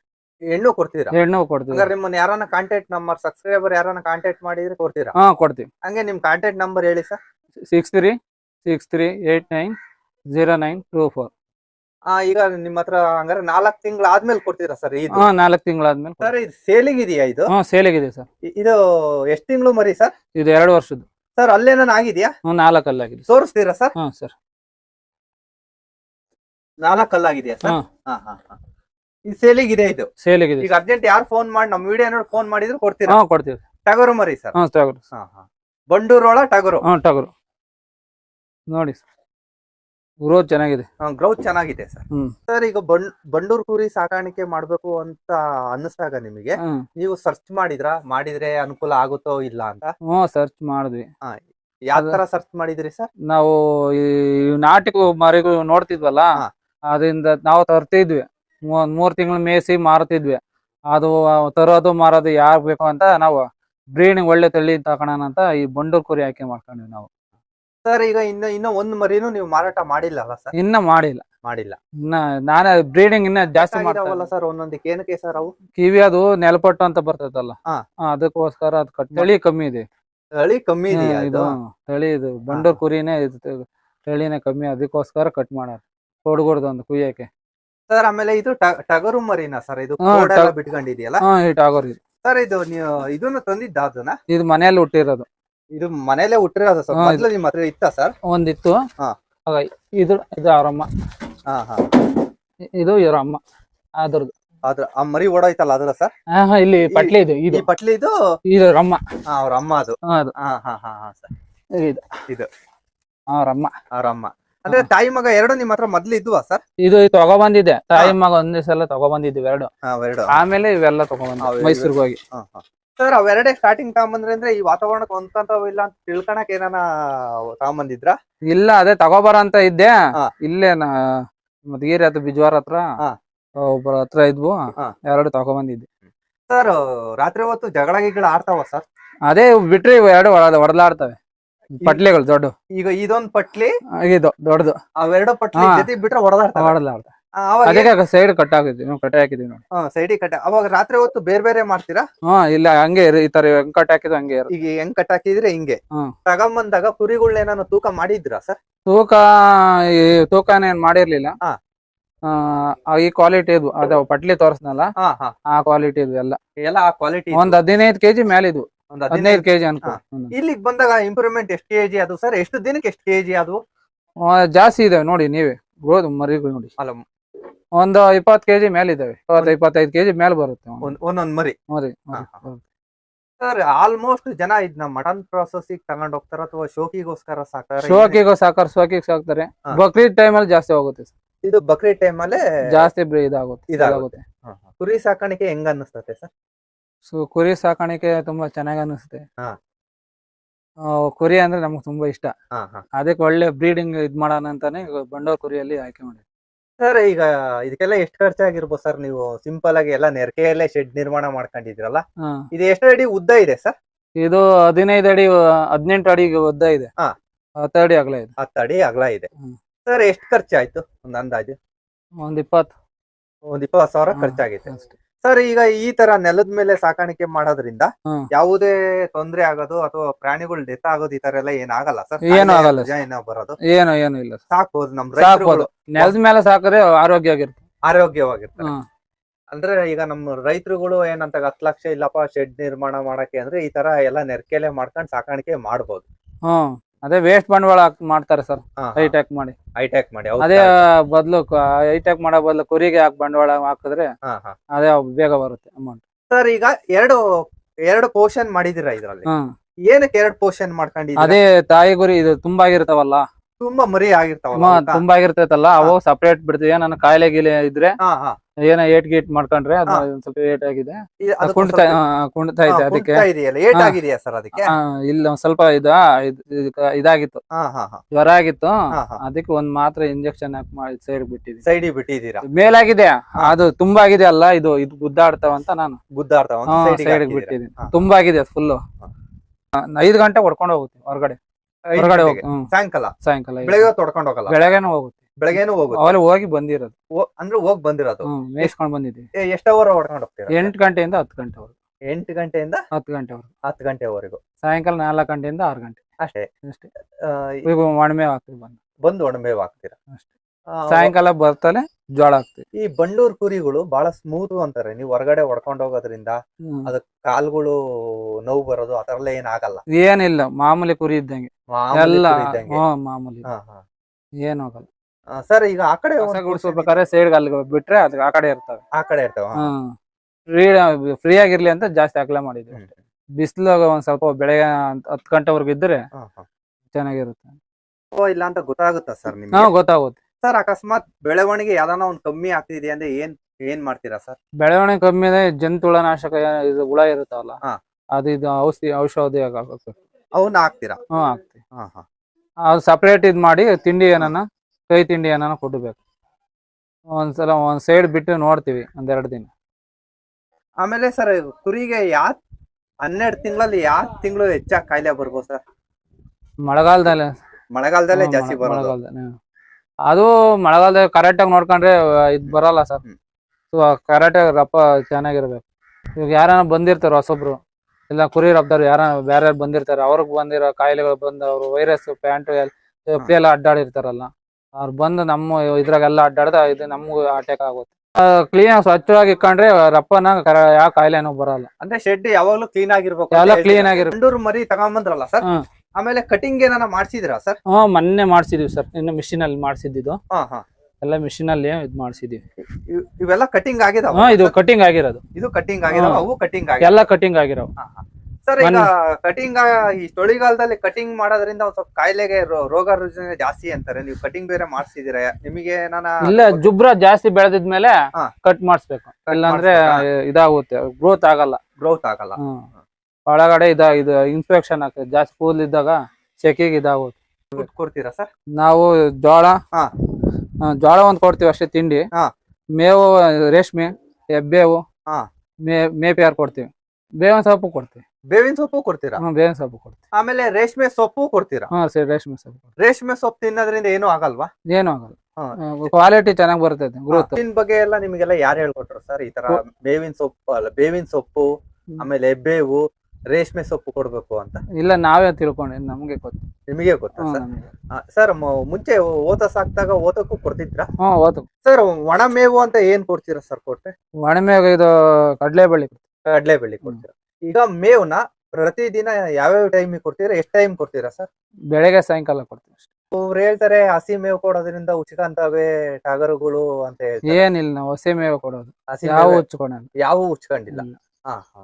ಹೆಣ್ಣು ಕೊಡ್ತೀರಾ? ಹೆಣ್ಣು ಕೊಡ್ತೀವಿ. ಹಂಗಾರೆ ನಿಮ್ಮನ್ನ ಯಾರನ್ನ ಕಾಂಟ್ಯಾಕ್ಟ್ ನಂಬರ್ ಸಬ್ಸ್ಕ್ರೈಬರ್ ಯಾರನ್ನ ಕಾಂಟ್ಯಾಕ್ಟ್ ಮಾಡಿದ್ರೆ ಕೊಡ್ತೀರಾ? ಹಾ ಕೊಡ್ತೀವಿ. ಹಂಗೆ ನಿಮ್ ಕಾಂಟ್ಯಾಕ್ಟ್ ನಂಬರ್ ಹೇಳಿ sir. Six three six three eight nine zero nine two four ಆ ಈಗ ನಿಮ್ಮ ಹತ್ರ ಹಂಗಾರೆ ನಾಲ್ಕು ತಿಂಗಳಾದ್ಮೇಲೆ ಕೊಡ್ತೀರಾ ಸರ್ ಇದು? ಹಾ ನಾಲ್ಕು ತಿಂಗಳಾದ್ಮೇಲೆ ಸರ್ ಇದು ಸೇಲಿಂಗ್ ಇದೆಯಾ ಇದು? ಹಾ ಸೇಲಿಗಿದೆ ಸರ್. ಇ- ಇದು ಎಷ್ಟು ತಿಂಗಳು ಮರಿ ಸರ್? ಇದು ಎರಡು ವರ್ಷದ್ದು. ಸರ್ ಅಲ್ಲೇನಾನ ಆಗಿದ್ಯಾ? ನಾಲ್ಕು ನಾಲ್ಕಲ್ಲಾಗಿದೆ. ತೋರಿಸ್ತೀರಾ ಸರ್? ಹಾ ಸರ್. ನಾಲ್ಕು ಅಲ್ಲಾಗಿದೆಯಾ ಸರ್? ಹಾ. ಹಾ ಹಾ ಹಾ. ಈ ಸೇಲಿಂಗ್ ಇದೆ ಇದು? ಸೇಲಿಗಿದೆ ಈಗ ಅರ್ಜೆಂಟ್ ಯಾರು ಫೋನ್ ಮಾಡಿ ನಮ್ಮ ವಿಡಿಯೋ ನೋಡಿ ಫೋನ್ ಮಾಡಿದ್ರು ಕೊಡ್ತೀರಾ? ಹಾ ಕೊಡ್ತೀವಿ. ಟಗರು ಮರಿ ಸರ್? ಹಾ ತಗೋರಿ ಹಾ ಹಾ. ಬಂಡೂರೋಳ ಟಗರು? ಹಾ ಟಗರು. ನೋಡಿ ಸರ್. ಗ್ರೋತ್ ಚೆನ್ನಾಗಿದೆ. ಗ್ರೌತ್ ಚೆನ್ನಾಗಿದೆ ಸರ್. ಹ್ಮ್. ಸರ್ ಈಗ ಬಂಡ್ ಬಂಡೂರ್ ಕುರಿ ಸಾಕಾಣಿಕೆ ಮಾಡ್ಬೇಕು ಅಂತ ಅನ್ನಿಸ್ದಾಗ ನಿಮಗೆ ಹ್ಮ್. ನೀವು ಸರ್ಚ್ ಮಾಡಿದ್ರಾ? ಮಾಡಿದ್ರೆ ಅನುಕೂಲ ಆಗುತ್ತೋ ಇಲ್ಲ ಅಂತ? ಹ್ಮ್ ಸರ್ಚ್ ಮಾಡಿದ್ವಿ. ಯಾವ ತರ ಸರ್ಚ್ ಮಾಡಿದ್ರಿ ಸರ್? ನಾವು ಈ ನಾಟಿಗೂ ಮರಿಗೂ ನೋಡ್ತಿದ್ವಲ್ಲ? ಹಾ. ಅದರಿಂದ ನಾವು ತರ್ತಿದ್ವಿ. ಒಂದ್ ಮೂರ್ ತಿಂಗಳು ಮೇಯಿಸಿ ಮಾರ್ತಿದ್ವಿ. ಅದು ತರೋದು ಮಾರೋದು ಯಾರ್ ಬೇಕು ಅಂತ ನಾವು ಬ್ರೀಡಿಂಗ್ ಒಳ್ಳೆ ತಳಿ ತಗೊಳೋಣ ಅಂತ ಈ ಬಂಡೂರ್ ಕುರಿ ಆಯ್ಕೆ ಮಾಡ್ಕೊಂಡ್ವಿ ನಾವು. ಸರ್ ಈಗ ಇನ್ನ ಇನ್ನ ಒಂದ್ ಮರಿನು ನೀವು ಮಾರಾಟ ಮಾಡಿಲ್ಲ ಅಲ್ಲ ಸರ್? ಇನ್ನ ಮಾಡಿಲ್ಲ. ಮಾಡಿಲ್ಲ. ಇನ್ನ ನಾನೇ ಬ್ರೀಡಿಂಗ್ ಇನ್ನ ಜಾಸ್ತಿ ಮಾಡ್ತಾವಲ್ಲ ಸರ್ ಒಂದೊಂದಕ್ಕೆ? ಏನಕ್ಕೆ ಸರ್ ಅವು? ಕಿವಿ ಅದು ನೆಲಪಟ್ಟು ಅಂತ ಬರ್ತೈತಲ್ಲ. ಅದಕ್ಕೋಸ್ಕರ ಅದ್ ಕಟ್- ತಳಿ ಕಮ್ಮಿ ಇದೆ. ತಳಿ ಕಮ್ಮಿ ಇದೆಯಾ ಇದು ಇದು? ತಳಿ ಇದು ಬಂಡೂರ್ ಕುರಿನೇ ಇದು ತಳಿನೇ ಕಮ್ಮಿ ಅದಕ್ಕೋಸ್ಕರ ಕಟ್ ಮಾಡ್ಯಾರ. ಕೊಡ್ಗೊಡ್ದು ಒಂದು ಕುಯ್ಯಕ್ಕೆ. ಸರ್ ಆಮೇಲೆ ಇದು ಟಗರು ಮರಿನಾ ಸರ್? ಇದು ಬಿಟ್ಕೊಂಡಿದ್ಯಲ್ಲ? ಆಗೋರಿ ಸರ್ ಇದು ನೀವು ಇದನ್ನ ತಂದಿದ್ದ ಅದನ್ನ ಇದು ಮನೆಯಲ್ಲಿ ಹುಟ್ಟಿರೋದು. ಇದು ಮನೇಲೆ ಹುಟ್ಟಿರೋದು ಸರ್? ಹಾ, ಮೊದ್ಲು ನಿಮ್ಮ ಹತ್ರ ಇತ್ತ ಸರ್? ಒಂದಿತ್ತು. ಹಾ. ಆಗ ಇದು ಇದು ಅವರಮ್ಮ ಹಾ ಹಾ. ಇದು ಇವರ ಅಮ್ಮ. ಅದ್ರದ್ದು ಅದ್ರ ಆ ಮರಿ ಓಡೋಯ್ತಲ್ಲ ಅದ್ರ ಸರ್? ಹಾ ಹಾ ಇಲ್ಲಿ ಪಟ್ಲಿ ಇದು ಈ ಇದು ಪಟ್ಲಿ ಇದು? ಇದು ಅವ್ರ ಅಮ್ಮ. ಹಾ, ಅವ್ರ ಅಮ್ಮ ಅದು. ಹಾ, ಅದು. ಹಾ ಹಾ ಹಾ ಹಾ ಸರ್. ಇದು ಇದು. ಅವ್ರಮ್ಮ ಅವ್ರ ಅಮ್ಮ. ಅಂದ್ರೆ ತಾಯಿ ಮಗ ಎರಡು ನಿಮ್ಮ ಹತ್ರ ಮೊದ್ಲು ಇದ್ವಾ ಸರ್? ಇದು ತಗೊಬಂದಿದ್ದೆ ತಾಯಿ ಮಗ ಒಂದೇ ಸಲ ತಗೊಬಂದಿದ್ವಿ ಎರಡು ಹಾ ಎರಡು ಆಮೇಲೆ ಇವೆಲ್ಲ ತಗೊಬಂದ ಅವು ಮೈಸೂರಿಗೆ ಹೋಗಿ ಸರ್ ಅವೆರಡೇ ಸ್ಟಾರ್ಟಿಂಗ್ ತಗೊಂಬಂದ್ರೆ ಅಂದ್ರೆ ಈ ವಾತಾವರಣಕ್ಕೆ ಹೊಂದ್ಕೊಂತಾವ ಇಲ್ಲ ಅಂತ ತಿಳ್ಕೊಳಕ್ ಏನಾನ ತಗೊಂಬಂದಿದ್ರ? ಇಲ್ಲ ಅದೇ ತಗೋಬಾರ ಅಂತ ಇದ್ದೆ. ಇಲ್ಲೇ ನಾ ಮದ್ಗೇರಿ ಹತ್ರ ಬಿಜ್ವಾರ ಹತ್ರ. ಒಬ್ಬರ ಹತ್ರ ಇದ್ವು. ಎರಡು ತಗೊಬಂದಿದ್ದೆ. ಸರ್ ರಾತ್ರಿ ಹೊತ್ತು ಜಗಳ ಗಿಗಳ ಆಡ್ತಾವ ಸರ್? ಅದೇ ಬಿಟ್ರಿ ಇವು ಎರಡು ಹೊಡೆದಾಡ್ತವೆ ಪಟ್ಲಿಗಳು ದೊಡ್ಡ. ಈಗ ಇದೊಂದ್ ಪಟ್ಲಿ ಇದು ದೊಡ್ಡದು. ಅವೆರಡು ಪಟ್ಲಿ. ಜೊತೆ ಬಿಟ್ರೆ ಹೊಡೆದಾಡ್ತಾವ ಹೊಡೆದಾಡ್ತವೆ ಅದಕ್ಕೆ ಸೈಡ್ ಕಟ್ ಹಾಕಿದ್ವಿ ನಾವು ಕಟ್ಟೆ ಹಾಕಿದ್ವಿ ನೋಡಿ. ಹಾ ಸೈಡಿ ಕಟ್ ಅವಾಗ ರಾತ್ರಿ ಹೊತ್ತು ಬೇರೆ ಬೇರೆ ಮಾಡ್ತೀರಾ? ಹಾ ಇಲ್ಲ ಹಂಗೆ ಇರು, ಈ ತರ ಹೆಂಗ್ ಕಟ್ ಹಾಕಿದ್ವಿ ಹಂಗೆ ಇರು. ಈಗ ಹೆಂಗ್ ಕಟ್ ಹಾಕಿದ್ರೆ ಹಿಂಗೆ? ಹ್ಮ್. ತಗೊಂಬಂದಾಗ ಕುರಿಗಳ್ನ ಏನಾನ ತೂಕ ಮಾಡಿದ್ರಾ ಸರ್? ತೂಕ ಈ ತೂಕನ ಏನ್ ಮಾಡಿರ್ಲಿಲ್ಲ. ಹಾ. ಆ, ಈ ಕ್ವಾಲಿಟಿ ಇದು ಅದ ಪಟ್ಲಿ ತೋರ್ಸ್ನಲ್ಲ ಹಾ ಹಾ. ಆ ಕ್ವಾಲಿಟಿ ಇದು ಎಲ್ಲ. ಎಲ್ಲ ಆ ಕ್ವಾಲಿಟಿ ಒಂದ್ ಹದಿನೈದು ಕೆಜಿ ಮೇಲೆ ಇದು ಒಂದ್ ಹದಿನೈದು ಹದಿನೈದು ಕೆಜಿ ಅನ್ಕೋ. ಹಾ. ಹ್ಮ್. ಇಲ್ಲಿಗೆ ಬಂದಾಗ ಇಂಪ್ರೂವ್ಮೆಂಟ್ ಎಷ್ಟು ಕೆಜಿ ಅದು ಸರ್? ಎಷ್ಟು ದಿನಕ್ಕೆ ಎಷ್ಟು ಕೆಜಿ ಅದು? ಆ, ಜಾಸ್ತಿ ಇದಾವೆ ನೋಡಿ ನೀವೇ. ಮರಿಗಳು ನೋಡಿ. ಅಲ್ಲ ಒಂದು ಇಪ್ಪತ್ತು ಕೆಜಿ ಮೇಲೆ ಇದಾವೆ ಇಪ್ಪತ್ತು ಇಪ್ಪತ್ತೈದು ಕೆಜಿ ಮೇಲೆ ಬರುತ್ತೆ ಒಂದ್. ಒಂದೊಂದ್ ಮರಿ. ಮರಿ. ಸರ್ ಆಲ್ಮೋಸ್ಟ್ ಜನ ಇದನ್ನ ಮಟನ್ ಪ್ರಾಸೆಸಿಗೆ ತಗೊಂಡ್ ಹೋಗ್ತಾರ ಅಥವಾ ಶೋಕಿಗೋಸ್ಕರ ಸಾಕಾರ ಶೋಕಿಗೋ ಸಾಕಾರ ಶೋಕಿಗೆ ಸಾಕ್ತಾರೆ. ಬಕ್ರೀದ್ ಟೈಮಲ್ಲಿ ಜಾಸ್ತಿ ಹೋಗುತ್ತೆ. ಇದು ಬಕ್ರೀದ್ ಟೈಮ್ ಅಲ್ಲಿ ಜಾಸ್ತಿ ಇದಾಗುತ್ತೆ ಇದಾಗುತ್ತೆ. ಕುರಿ ಸಾಕಾಣಿಕೆ ಹೆಂಗ್ ಅನ್ನಿಸ್ತತೆ ಸರ್? ಸೊ ಕುರಿ ಸಾಕಾಣಿಕೆ ತುಂಬಾ ಚೆನ್ನಾಗಿ ಅನ್ನಿಸುತ್ತೆ. ಆ, ಕುರಿ ಅಂದ್ರೆ ನಮ್ಗೆ ತುಂಬಾ ಇಷ್ಟ. ಅದಕ್ಕೆ ಒಳ್ಳೆ ಬ್ರೀಡಿಂಗ್ ಇದ್ ಮಾಡೋಣ ಅಂತಾನೆ ಬಂಡೋರ್ ಕುರಿಯಲ್ಲಿ ಆಯ್ಕೆ ಮಾಡಿ ಸರ್ ಈಗ ಇದಕ್ಕೆಲ್ಲ ಎಷ್ಟು ಖರ್ಚಾಗಿರ್ಬೋದು ಸರ್ ನೀವು ಸಿಂಪಲ್ ಆಗಿ ಎಲ್ಲ ನೆರಕೆಯಲ್ಲೇ ಶೆಡ್ ನಿರ್ಮಾಣ ಮಾಡ್ಕೊಂಡಿದ್ರಲ್ಲ ಇದು ಎಷ್ಟು ಅಡಿ ಉದ್ದ ಇದೆ ಸರ್ ಇದು ಹದಿನೈದು ಅಡಿ ಹದಿನೆಂಟು ಅಡಿ ಉದ್ದ ಇದೆ. ಹಾ. ಹತ್ತು ಅಡಿ ಅಗಲ ಇದೆ. ಹತ್ತು ಅಡಿ ಅಗಲ ಇದೆ. ಹ್ಮ್. ಸರ್ ಎಷ್ಟು ಖರ್ಚಾಯ್ತು ಒಂದು ಅಂದಾಜು? ಒಂದ್ ಇಪ್ಪತ್ತು. ಒಂದ್ ಇಪ್ಪತ್ತು ಸಾವಿರ ಹಾ, ಖರ್ಚಾಗೈತೆ. ಅಷ್ಟೇ. ಸರ್ ಈಗ ಈ ತರ ನೆಲದ ಮೇಲೆ ಸಾಕಾಣಿಕೆ ಮಾಡೋದ್ರಿಂದ ಹ್ಮ್. ಯಾವುದೇ ತೊಂದರೆ ಆಗೋದು ಅಥವಾ ಪ್ರಾಣಿಗಳು ಡೆತ್ ಆಗೋದು ಈ ತರ ಎಲ್ಲ ಏನಾಗಲ್ಲ ಸರ್ ಏನು ಆಗಲ್ಲ sir. ಏನೋ ಬರೋದು. ಏನು ಏನು ಇಲ್ಲ ಸಾಕ್ಬೋದು ನಮ್ ಸಾಕ್ಬೋದು. ರೈತರು ನೆಲದ ಮೇಲೆ ಸಾಕಿದ್ರೆ ಆರೋಗ್ಯ ಆಗಿರುತ್ತೆ ಆರೋಗ್ಯವಾಗಿರ್ತಾರೆ. ಹ್ಮ್. ಅಂದ್ರೆ ಈಗ ನಮ್ಮ ರೈತರುಗಳು ಏನಂತ ಹತ್ತು ಲಕ್ಷ ಇಲ್ಲಪ್ಪ ಶೆಡ್ ನಿರ್ಮಾಣ ಮಾಡಕ್ಕೆ ಅಂದ್ರೆ ಈ ತರ ಎಲ್ಲ ನೆರ್ಕೆಲೆ ಮಾಡ್ಕೊಂಡು ಸಾಕಾಣಿಕೆ ಮಾಡ್ಬೋದು. ಹ್ಮ್. ಅದೇ ವೇಸ್ಟ್ ಬಂಡವಾಳ ಹಾಕ್ ಮಾಡ್ತಾರೆ ಸರ್ ಹೈಟೆಕ್ ಮಾಡಿ. ಹೈಟೆಕ್ ಮಾಡಿ ಹೌದ್ ಅದೇ. ಬದಲು ಹೈಟೆಕ್ ಮಾಡೋ ಬದಲು ಕುರಿಗೆ ಹಾಕಿ ಬಂಡವಾಳ ಹಾಕಿದ್ರೆ ಹಾ, ಹಾ. ಅದೇ ಬೇಗ ಬರುತ್ತೆ ಅಮೌಂಟ್ ಸರ್ ಈಗ ಎರಡು ಎರಡು ಪೋರ್ಷನ್ ಮಾಡಿದಿರ ಇದ್ರಲ್ಲಿ? ಹ್ಮ್ ಏನಕ್ಕೆ ಎರಡು ಪೋರ್ಷನ್ ಮಾಡ್ಕೊಂಡಿದ್ದೀರಾ? ಅದೇ ತಾಯಿ ಗುರಿ ಇದು ತುಂಬಾ ಆಗಿರ್ತಾವಲ್ಲ ತುಂಬಾ ಮರಿ ಆಗಿರ್ತಾವ ತುಂಬಾ ಆಗಿರ್ತೈತಲ್ಲ ಅವಾಗ ಸಪರೇಟ್ ಬಿಡ್ತೀವಿ. ಏನಾನ ಕಾಯಿಲೆ ಗೀಲೆ ಇದ್ರೆ ಏನ ಏಟ್ ಗೀಟ್ ಮಾಡ್ಕೊಂಡ್ರೆ ಅದು ಸ್ವಲ್ಪ ಏಟ್ ಆಗಿದೆ. ಈ- ಇದೆ ಅದಕ್ಕೆ. ಕುಂಟ್ತಾ ಇದೆಯಲ್ಲ? ಏಟ್ ಆಗಿದೆಯಾ ಸರ್ ಅದಕ್ಕೆ? ಇಲ್ಲ ಒಂದ್ ಸ್ವಲ್ಪ ಇದ ಇದ್- ಇದ್- ಇದಾಗಿತ್ತು. ಜ್ವರ ಆಗಿತ್ತು. ಅದಕ್ಕೆ ಒಂದ್ ಮಾತ್ರ ಇಂಜೆಕ್ಷನ್ ಹಾಕಿ ಮಾಡಿ ಸೈಡ್ ಬಿಟ್ಟಿದ್ವಿ ಸೈಡ್ ಬಿಟ್ಟಿದ್ದೀರಾ? ಮೇಲಾಗಿದೆ. ಅದು ತುಂಬಾ ಆಗಿದೆ ಅಲ್ಲ ಇದು ಇದು ಗುದ್ದಾಡ್ತಾವಂತ ನಾನು. ಗುದ್ದಾಡ್ತಾವ ಸೈಡ್ ಬಿಟ್ಟಿದ್ದೀನಿ ತುಂಬಾ ಆಗಿದೆ ಫುಲ್ ಐದ್ ಗಂಟೆ ಹೊಡ್ಕೊಂಡು ಹೋಗುತ್ತೆ ಹೊರಗಡೆ. ಹೊರಗಡೆ ಗಂಟೆಗೆ. ಹೋಗಿ ಹ್ಮ್. ಸಾಯಂಕಾಲ. ಸಾಯಂಕಾಲ. ಬೆಳಗ್ಗೆ ತೊಡ್ಕೊಂಡು ಹೋಗಲ್ಲ. ಬೆಳಗ್ಗೆನೂ ಹೋಗುತ್ತೆ. ಬೆಳಗ್ಗೆನೂ ಹೋಗುತ್ತೆ. ಅವಾಗ ಹೋಗಿ ಬಂದಿರೋದು. ಓ- ಅಂದ್ರೆ ಹೋಗಿ ಬಂದಿರೋದು. ಹ್ಮ್ ಮೇಯ್ಸ್ಕೊಂಡ್ ಬಂದಿದ್ದೀವಿ. ಏ, ಎಷ್ಟು ಅವರ್ ಹೊಡ್ಕೊಂಡು ಹೋಗ್ತೀರಾ? ಎಂಟು ಗಂಟೆಯಿಂದ ಹತ್ತು ಗಂಟೆವರೆಗೂ. ಎಂಟು ಗಂಟೆಯಿಂದ ಹತ್ತು ಗಂಟೆವರೆಗೂ. ಹತ್ತು ಗಂಟೆವರೆಗೂ. ಸಾಯಂಕಾಲ ನಾಲ್ಕು ಗಂಟೆಯಿಂದ ಆರು ಗಂಟೆ. ಅಷ್ಟೇ. ಅಷ್ಟೇ. ಆ, ಈಗ ಒಣಮೆ ಹಾಕ್ತಿವಿ ಬಂದು. ಬಂದು ಒಣಮೇವ್ ಹಾಕ್ತೀರಾ? ಅಷ್ಟೇ. ಸಾಯಂಕಾಲ ಬರ್ತಾನೆ ಜೋಳ ಹಾಕ್ತಿವಿ. ಈ ಬಂಡೂರ್ ಕುರಿಗಳು ಬಹಳ ಸ್ಮೂತ್ ಅಂತಾರೆ. ನೀವು ಹೊರಗಡೆ ಹೊಡ್ಕೊಂಡು ಹೋಗೋದ್ರಿಂದ. ಅದಕ್ ಕಾಲ್ಗಳು ನೋವು ಬರೋದು ಆ ಏನಾಗಲ್ಲ ಏನ್ ಆಗಲ್ಲ. ಏನಿಲ್ಲ ಮಾಮೂಲಿ ಕುರಿ ಇದ್ದಂಗೆ. ಮಾಮೂಲಿ ಎಲ್ಲ ಕುರಿ ಇದ್ದಂಗೆ. ಹ್ಮ್ ಮಾಮೂಲಿ. ಹಾ, ಹಾ. ಏನು ಹೋಗಲ್ಲ ಸರ್ ಈಗ ಆ ಕಡೆ ಗುಡ್ಸ್ಬೇಕಾದ್ರೆ ಸೈಡ್ ಅಲ್ಲಿ ಬಿಟ್ರೆ ಅದ್ ಆ ಕಡೆ ಇರ್ತಾವೆ. ಆ ಕಡೆ ಇರ್ತಾವ ಫ್ರೀ ಫ್ರೀ ಆಗಿರ್ಲಿ ಅಂತ ಜಾಸ್ತಿ ಅಗಲ ಮಾಡಿದ್ವಿ ಬಿಸಿಲು ಬಿಸಿಲಾಗ ಒಂದ್ ಸ್ವಲ್ಪ ಬೆಳಗ್ಗೆ ಹತ್ತು ಗಂಟೆವರೆಗೂ ಇದ್ರೆ. ಚೆನ್ನಾಗಿರುತ್ತೆ. ಓ, ಇಲ್ಲ ಅಂತ ಗೊತ್ತಾಗುತ್ತಾ ಸರ್ ನಿಮ್ಗೆ? ಗೊತ್ತಾಗುತ್ತೆ. ಸರ್ ಅಕಸ್ಮಾತ್ ಬೆಳವಣಿಗೆ ಯಾವ್ದಾನ ಒಂದ್ ಕಮ್ಮಿ ಆಗ್ತಿದೆ ಅಂದ್ರೆ ಏನ್ ಏನ್ ಮಾಡ್ತೀರಾ ಸರ್? ಬೆಳವಣಿಗೆ ಕಮ್ಮಿ ಇದೆ ಜಂತುಳ ನಾಶಕ ಇದು ಹುಳ ಇರುತ್ತಲ್ಲ ಹಾ. ಅದು ಇದು ಔಷಧಿ ಔಷಧಿ ಹಾಕ್ಬೇಕು ಅವನ್ನ ಹಾಕ್ತೀರಾ? ಹ್ಮ್ ಹಾಕ್ತಿವಿ. ಹಾ ಹಾ. ಅದು ಸಪ್ರೇಟ್ ಇದ್ ಮಾಡಿ ತಿಂಡಿ ಏನಾನ ಕೈ ತಿಂಡಿ ಏನಾನ ಕೊಡ್ಬೇಕು. ಒಂದ್ಸಲ ಒಂದ್ ಸೈಡ್ ಬಿಟ್ಟು ನೋಡ್ತೀವಿ ಒಂದೆರಡು ದಿನ. ಆಮೇಲೆ ಸರ್ ಕುರಿಗೆ ಯಾವ ಹನ್ನೆರಡು ತಿಂಗಳಲ್ಲಿ ಯಾವ ತಿಂಗಳು ಹೆಚ್ಚಾಗಿ ಕಾಯಿಲೆ ಬರ್ಬೋದು ಸರ್? ಮಳೆಗಾಲದಲ್ಲಿ. ಮಳೆಗಾಲದಲ್ಲೇ ಜಾಸ್ತಿ ಬರೋದು? ಮಳೆಗಾಲದಲ್ಲಿ. ಅದು ಮಳೆಗಾಲದಲ್ಲಿ ಕರೆಕ್ಟ್ ಆಗಿ ನೋಡ್ಕೊಂಡ್ರೆ ಇದ್ ಬರಲ್ಲ ಸರ್. ಕರೆಕ್ಟ್ ಆಗಿ ರಪ್ಪ ಚೆನ್ನಾಗಿರ್ಬೇಕು. ಇವಾಗ ಯಾರು ಬಂದಿರ್ತಾರ ಹೊಸೊಬ್ರು ಇಲ್ಲ ಕುರಿ ರಪ್ತಾರ ಯಾರ ಬೇರೆ ಬಂದಿರ್ತಾರೆ ಅವ್ರಿಗೆ ಬಂದಿರೋ ಕಾಯಿಲೆಗಳು ಬಂದು ಅವ್ರು ವೈರಸ್ ಪ್ಯಾಂಟ್ ಎಪ್ಪಿ ಎಲ್ಲ ಅಡ್ಡಾಡಿರ್ತಾರಲ್ಲ ಅವ್ರು ಬಂದು ನಮ್ಮ ಇದ್ರಾಗೆಲ್ಲ ಅಡ್ಡಾಡ್ದ ಇದು ನಮಗೂ ಅಟ್ಯಾಕ್ ಆಗುತ್ತೆ. ಕ್ಲೀನ್ ಸ್ವಚ್ಛವಾಗಿ ಇಟ್ಕೊಂಡ್ರೆ ರಪ್ಪನ ಯಾವ ಕಾಯಿಲೆನೂ ಬರಲ್ಲ. ಅಂದ್ರೆ ಶೆಡ್ ಯಾವಾಗ್ಲೂ ಕ್ಲೀನ್ ಆಗಿರ್ಬೇಕು ಎಲ್ಲ ಕ್ಲೀನ್ ಆಗಿರ್ಬೇಕು. ಮರಿ ತಗೊಂಬಂದ್ರಲ್ಲ ಸರ್. ಆಮೇಲೆ ಕಟಿಂಗ್ ಏನಾರ ಮಾಡ್ಸಿದಿರಾ ಸರ್ ಹಾ ಮೊನ್ನೆ ಮಾಡ್ಸಿದೀವಿ ಸರ್ ಇನ್ನು ಮಿಷಿನ್ ಅಲ್ಲಿ ಮಾಡ್ಸಿದ್ದು ಹಾ ಹಾ. ಎಲ್ಲ ಮಿಷಿನ್ ಅಲ್ಲಿ ಇದ್ ಮಾಡ್ಸಿದೀವಿ. ಇವ್- ಇವೆಲ್ಲ ಕಟಿಂಗ್ ಆಗಿದಾವ ಹಾ ಇದು ಕಟಿಂಗ್ ಆಗಿರೋದು. ಇದು ಕಟಿಂಗ್ ಆಗಿದಾವ? ಹಾ. ಅವು ಕಟಿಂಗ್ ಆಗಿ ಎಲ್ಲ ಕಟಿಂಗ್ ಆಗಿರೋ ಸರ್ ಈಗ ಕಟಿಂಗ್ ಈ ಚಳಿಗಾಲದಲ್ಲಿ ಕಟಿಂಗ್ ಮಾಡೋದ್ರಿಂದ ಒಂದ್ ಸ್ವಲ್ಪ ಕಾಯಿಲೆಗೆ ರೋ- ರೋಗ ರುಜಿನ ಜಾಸ್ತಿ ಅಂತಾರೆ. ನೀವು ಕಟಿಂಗ್ ಬೇರೆ ಮಾಡ್ಸಿದಿರ? ನಿಮಗೆ ನಾನು ಇಲ್ಲ ಜುಬ್ರ ಜಾಸ್ತಿ ಬೆಳೆದಿದ್ಮೇಲೆ ಹಾ. ಕಟ್ ಮಾಡಿಸ್ಬೇಕು. ಇಲ್ಲಾಂದ್ರೆ ಇದಾಗುತ್ತೆ. ಗ್ರೋತ್ ಆಗಲ್ಲ. ಗ್ರೋತ್ ಆಗಲ್ಲ. ಹ್ಮ್. ಒಳಗಡೆ ಇದ ಇದು ಇನ್ಫೆಕ್ಷನ್ ಆಗ್ತದೆ ಜಾಸ್ತಿ ಕೂದಲು ಇದ್ದಾಗ ಸೆಕೆಗೆ ಇದಾಗುತ್ತೆ ಕೊಡ್ತೀರಾ ಸರ್? ನಾವು ಜೋಳ ಹಾ. ಆ, ಜೋಳ ಒಂದ್ ಕೊಡ್ತೀವಿ ಅಷ್ಟೇ ತಿಂಡಿ. ಹಾ. ಮೇವು ರೇಷ್ಮೆ ಹೆಬ್ಬೇವು ಹಾ. ಮೇ ಮೇಪ್ಯಾರ್ ಕೊಡ್ತೀವಿ. ಬೇವಿನ ಸೊಪ್ಪು ಕೊಡ್ತೀವಿ. ಬೇವಿನ ಸೊಪ್ಪು ಕೊಡ್ತೀರಾ? ಹ್ಮ್ ಬೇವಿನ ಸೊಪ್ಪು ಕೊಡ್ತೀವಿ. ಆಮೇಲೆ ರೇಷ್ಮೆ ಸೊಪ್ಪು ಕೊಡ್ತೀರಾ? ಹಾ ಸರಿ ರೇಷ್ಮೆ ಸೊಪ್ಪು ಕೊಡ್ತೀವಿ. ರೇಷ್ಮೆ ಸೊಪ್ಪು ತಿನ್ನೋದ್ರಿಂದ ಏನು ಆಗಲ್ವಾ? ಏನು ಆಗಲ್ಲ. ಹಾ. ಕ್ವಾಲಿಟಿ ಚೆನ್ನಾಗಿ ಬರ್ತೈತೆ ಗ್ರೋತ್ ಇನ್ ಬಗ್ಗೆ ಎಲ್ಲ ನಿಮಗೆಲ್ಲ ಯಾರು ಹೇಳ್ಕೊಟ್ರು ಸರ್ ಈ ತರ ಬೇವಿನ ಸೊಪ್ಪು ಅಲ್ಲ ಬೇವಿನ ಸೊಪ್ಪು ಆಮೇಲೆ ಎಬ್ಬೇವು ರೇಷ್ಮೆ ಸೊಪ್ಪು ಕೊಡ್ಬೇಕು ಅಂತ? ಇಲ್ಲ ನಾವೇ ತಿಳ್ಕೊಂಡೆ ನಮ್ಗೆ ಗೊತ್ತು. ನಿಮಗೆ ಗೊತ್ತು ಹ್ಮ್, ಸರ್? ನಮ್ಗೆ. ಸರ್ ಮುಂಚೆ ಓತ ಸಾಕ್ದಾಗ ಓತಕ್ಕೂ ಕೊಡ್ತಿದ್ರ? ಹ್ಮ್ ಓತು. ಸರ್ ಒಣ ಮೇವು ಅಂತ ಏನ್ ಕೊಡ್ತೀರಾ ಸರ್ ಕೊಟ್ರೆ ಒಣಮೇವು ಇದು ಕಡಲೆ ಬಳ್ಳಿ ಕಡಲೆ ಬೆಳ್ಳಿ ಕೊಡ್ತೀರಾ? ಈಗ ಮೇವ್ನ ಪ್ರತಿದಿನ ಯಾವ್ಯಾವ ಟೈಮ್ ಕೊಡ್ತೀರಾ? ಎಷ್ಟು ಟೈಮ್ ಕೊಡ್ತೀರಾ ಸರ್? ಬೆಳಗ್ಗೆ ಸಾಯಂಕಾಲ ಕೊಡ್ತೀವಿ ಅಷ್ಟೇ. ಅವ್ರು ಹೇಳ್ತಾರೆ ಹಸಿ ಮೇವು ಕೊಡೋದ್ರಿಂದ ಉಚ್ಕಂತವೆ ಟಗರುಗಳು ಅಂತ ಹೇಳ್ತಾರೆ. ಏನಿಲ್ಲ ನಾವು ಹಸಿ ಮೇವು ಕೊಡೋದು. ಹಸಿ ಯಾವ ಮೇವು ಯಾವ ಉಚ್ಕೊಂಡಿಲ್ಲ. ಹಾ ಹಾ.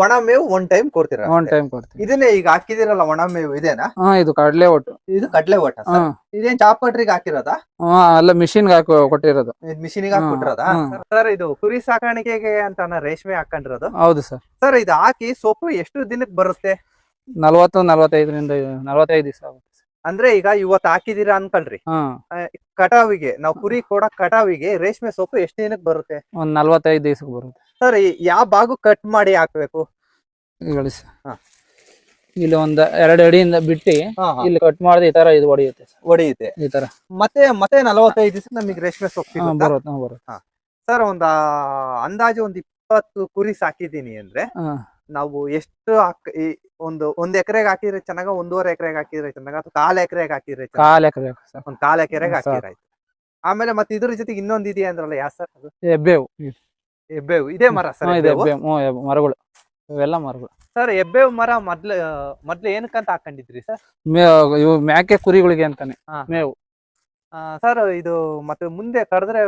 ಒಣ ಮೇವು ಒನ್ ಟೈಮ್ ಕೊಡ್ತೀರಾ ಒನ್ ಟೈಮ್ ಕೊಡ್ತೀವಿ. ಇದನ್ನೇ ಈಗ ಹಾಕಿದಿರಲ್ಲ ಒಣ ಮೇವು ಇದೇನಾ? ಹಾ ಇದು ಕಡಲೆ ಒಟ್ಟು. ಇದು ಕಡಲೆ ಒಟ್ಟ ಹಾ. ಇದೇನ್ ಚಾಪ್ ಕಟ್ರಿಗೆ ಹಾಕಿರೋದಾ? ಹಾ ಅಲ್ಲ ಮಿಷಿನ್ ಹಾಕಿ ಕೊಟ್ಟಿರೋದು. ಮಿಷಿನಿಗೆ ಹಾಕ್ಬಿಟ್ಟಿರೋದಾ? ಹ್ಮ್. ಸರ್ ಇದು ಕುರಿ ಸಾಕಾಣಿಕೆಗೆ ಅಂತ ರೇಷ್ಮೆ ಹಾಕೊಂಡಿರೋದು. ಹೌದು ಸರ್ ಸರ್ ಇದು ಹಾಕಿ ಸೊಪ್ಪು ಎಷ್ಟು ದಿನಕ್ಕೆ ಬರುತ್ತೆ? ನಲ್ವತ್ತು ನಲ್ವತ್ತೈದರಿಂದ ನಲ್ವತ್ತೈದು ದಿವಸ ಅಂದ್ರೆ ಈಗ ಇವತ್ತು ಹಾಕಿದೀರಾ ಅನ್ಕೊಳ್ರಿ. ಹಾ. ಕಟಾವಿಗೆ ನಾವು ಕುರಿ ಕೊಡ ಕಟಾವಿಗೆ ರೇಷ್ಮೆ ಸೊಪ್ಪು ಎಷ್ಟು ದಿನಕ್ಕೆ ಬರುತ್ತೆ? ಒಂದ್ ನಲ್ವತ್ತೈದು ದಿವಸಕ್ಕೆ ಬರುತ್ತೆ. ಸರ್ ಯಾವ ಭಾಗ ಕಟ್ ಮಾಡಿ ಹಾಕ್ಬೇಕು? ಹೇಳಿ ಸರ್ ಹಾ. ಇಲ್ಲಿ ಒಂದ್ ಎರಡು ಅಡಿಯಿಂದ ಬಿಟ್ಟು ಇಲ್ಲಿ ಕಟ್ ಮಾಡಿದ್ರೆ ಈ ತರ ಇದು ಹೊಡೆಯುತ್ತೆ ಸರ್ ಹೊಡೆಯುತ್ತೆ ಈ ತರ. ಮತ್ತೆ ಮತ್ತೆ ನಲವತ್ತೈದು ದಿವಸ ನಮಗೆ ರೇಷ್ಮೆ ಸೊಪ್ಪು ಹಾ, ಸಿಗುತ್ತಾ? ಬರುತ್ತೆ ಹಾ, ಬರುತ್ತೆ. ಸರ್ ಒಂದ್ ಆ, ಅಂದಾಜು ಒಂದ್ ಇಪ್ಪತ್ತು ಕುರಿ ಸಾಕಿದೀನಿ ಅಂದ್ರೆ ಹಾ. ನಾವು ಎಷ್ಟು ಹಾಕ್- ಈ ಒಂದು ಒಂದ್ ಎಕರೆಗೆ ಹಾಕಿದ್ರೆ ಚೆನ್ನಾಗ ಒಂದೂವರೆ ಎಕರೆಗೆ ಹಾಕಿದ್ರೆ ಚೆನ್ನಾಗ ಅಥವಾ ಕಾಲ್ ಎಕರೆಗೆ ಹಾಕಿದ್ರೆ ಚೆನ್ನಾಗ ಕಾಲ್ ಎಕರೆ ಸರ್. ಒಂದ್ ಕಾಲ್ ಎಕರೆಗೆ ಹ್ಮ್. ಹಾಕಿದ್ರೆ ಆಯ್ತು. ಆಮೇಲೆ ಮತ್ತೆ ಇದ್ರ ಜೊತೆಗೆ ಇನ್ನೊಂದ್ ಇದೆಯಾ ಅಂದ್ರಲ್ಲ ಯಾ ಸರ್ ಅದು? ಹೆಬ್ಬೇವು ಹೆಬ್ಬೇವು ಇದೇ ಮರ ಸರ್ ಹಾ, ಇದು ಮರಗಳು. ಇವೆಲ್ಲ ಮರಗಳು. ಸರ್ ಎಬ್ಬೇವು ಮರ ಮೊದ್ಲು ಮೊದ್ಲು ಏನಕ್ಕಂತ ಹಾಕೊಂಡಿದ್ರಿ ಸರ್? ಮೇ ಇವು ಮ್ಯಾಕೆ ಕುರಿಗಳಿಗೆ ಅಂತಾನೆ. ಹಾ. ಮೇವು. ಸರ್ ಇದು ಮತ್ತೆ ಮುಂದೆ ಕರೆದ್ರೆ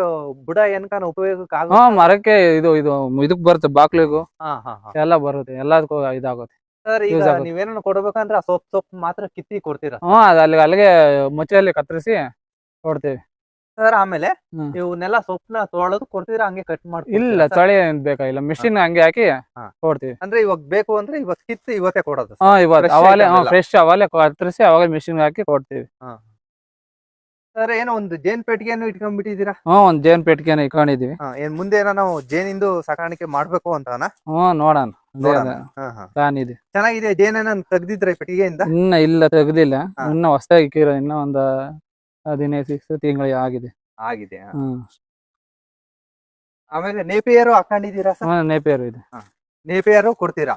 ಬುಡ ಏನ್ಕಾನ ಉಪಯೋಗಕ್ಕೆ ಹಾ ಮರಕ್ಕೆ ಇದು ಇದು ಇದಕ್ ಬರುತ್ತೆ ಬಾಕ್ಲಿಗೂ. ಹಾ ಹಾ ಹಾ. ಎಲ್ಲ ಬರುತ್ತೆ ಎಲ್ಲದಕ್ಕೂ ಇದಾಗುತ್ತೆ. ಸರ್ ಈಗ Use ಆಗುತ್ತೆ. ನೀವೇನೋ ಕೊಡ್ಬೇಕಂದ್ರೆ ಆ ಸೊಪ್ಪು ಸೊಪ್ಪು ಮಾತ್ರ ಕಿತ್ತಿ ಕೊಡ್ತೀರಾ? ಹ್ಮ್ ಅದು ಅಲ್ಲಿ ಅಲ್ಲಿಗೆ ಮುಚ್ಚೆಯಲ್ಲಿ ಕತ್ತರಿಸಿ ಕೊಡ್ತೀವಿ. ಸರ್ ಆಮೇಲೆ ಹ್ಮ್. ಇವನ್ನೆಲ್ಲ ಸೊಪ್ಪನ್ನ ತೊಳೆದು ಕೊಡ್ತೀರಾ? ಹಂಗೆ ಕಟ್ ಮಾಡಿ ಇಲ್ಲ ತಳಿ ಏನ್ ಬೇಕಾಗಿಲ್ಲ ಮಿಷಿನ್ ಹಂಗೆ ಹಾಕಿ ಹಾ. ಕೊಡ್ತೀವಿ. ಅಂದ್ರೆ ಇವಾಗ ಬೇಕು ಅಂದ್ರೆ ಇವಾಗ ಕಿತ್ತು ಇವತ್ತೇ ಕೊಡೋದು ಹಾ ಇವತ್ತು Fresh ಅವಾಲೆ item ಎಲ್ಲ. ಫ್ರೆಶ್ ಅವಾಲೆ ಕತ್ತರಿಸಿ ಅವಾಗ ಮಿಷಿನ್ ಹಾಕಿ ಕೊಡ್ತೀವಿ. ಸರ್ ಏನೋ ಒಂದು ಜೇನ್ ಪೆಟ್ಟಿಗೆಯನ್ನು ಇಟ್ಕೊಂಡ್ಬಿಟ್ಟಿದ್ದೀರಾ? ಹ್ಮ್ ಒಂದ್ ಜೇನ್ ಪೆಟ್ಟಿಗೆನ ಇಟ್ಕೊಂಡಿದೀವಿ ಹಾ, ಏನ್ ಮುಂದೆ ಏನೋ ನಾವು ಜೇನಿಂದು ಸಾಕಾಣಿಕೆ ಮಾಡ್ಬೇಕು ಅಂತಾನ? ಹ್ಮ್ ನೋಡೋಣ. ಅದೇ ನೋಡೋಣ. ಅದೇ ಹಾ, ಹಾ. ಪ್ಲಾನ್ ಇದೆ ಚೆನ್ನಾಗಿದೆ ಜೇನನ್ನ ತೆಗ್ದಿದ್ರೆ ಪೆಟ್ಟಿಗೆಯಿಂದ? ಇನ್ನ ಇಲ್ಲ ತೆಗ್ದಿಲ್ಲ. ಹಾ. ಇನ್ನ ಹೊಸದಾಗಿ ಇಕ್ಕಿರೋ ಇನ್ನ ಒಂದ್ ಹದಿನೈದು ಸಿಕ್ಸ್ ತಿಂಗಳಿಗೆ ಆಗಿದೆ. ಆಗಿದೆ. ಹಾ. ಹ್ಮ್ ಆಮೇಲೆ ನೇಪಿಯರು ಹಾಕೊಂಡಿದ್ದೀರಾ ಸರ್? ನೇಪಿಯರ್ ಇದೆ. ನೇಪಿಯರು ಕೊಡ್ತೀರಾ?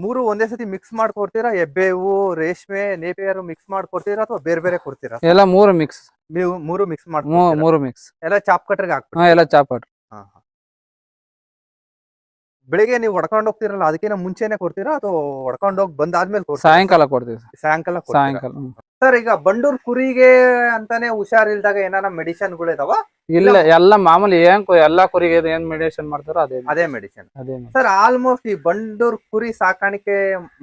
ಮೂರು ಒಂದೇ ಸತಿ ಮಿಕ್ಸ್ ಮಾಡ್ಕೊಡ್ತೀರಾ? ಎಬ್ಬೇವು ರೇಷ್ಮೆ ನೇಪಿಯರು ಮಿಕ್ಸ್ ಮಾಡ್ಕೊಡ್ತೀರಾ ಅಥವಾ ಬೇರೆ ಬೇರೆ ಕೊಡ್ತೀರಾ? ಎಲ್ಲ ಮೂರು ಮಿಕ್ಸ್ ನೀವು ಮೂರು ಮಿಕ್ಸ್ ಮಾಡ್ತೀರಾ ಮೂರು ಮಿಕ್ಸ್ ಎಲ್ಲ ಚಾಪ್ ಕಟ್ರಿಗೆ ಹಾಕ್ಬಿಟ್ಟು ಹಾ ಎಲ್ಲ ಚಾಪಾಟ್ ಹಾ, ಹಾ. ಬೆಳಿಗ್ಗೆ ನೀವು ಹೊಡ್ಕೊಂಡು ಹೋಗ್ತಿರಲ್ಲ ಅದಕ್ಕಿಂತ ಮುಂಚೆನೆ ಕೊಡ್ತೀರಾ ಅಥವಾ ಹೊಡ್ಕೊಂಡು ಹೋಗಿ ಬಂದಾದ್ಮೇಲೆ ಕೊಡ್ತೀರಾ? ಸಾಯಂಕಾಲ ಕೊಡ್ತೀವಿ ಸಾಯಂಕಾಲ ಕೊಡ್ತೀರಾ? ಸಾಯಂಕಾಲ ಹ್ಮ್. ಸರ್ ಈಗ ಬಂಡೂರ್ ಕುರಿಗೆ ಅಂತಾನೆ ಹುಷಾರಿಲ್ದಾಗ ಏನಾನ ಮೆಡಿಸಿನ್ಗಳು ಇದಾವ ಇಲ್ಲ. ಎಲ್ಲ ಮಾಮೂಲಿ ಏನ್ ಕು- ಎಲ್ಲಾ ಕುರಿಗೆ ಏನ್ ಮೆಡಿಸಿನ್ ಮಾಡ್ತಾರೋ ಅದೇ ಅದೇ ಮೆಡಿಸಿನ್ ಅದೇ ಸರ್ ಆಲ್ಮೋಸ್ಟ್ ಈ ಬಂಡೂರ್ ಕುರಿ ಸಾಕಾಣಿಕೆ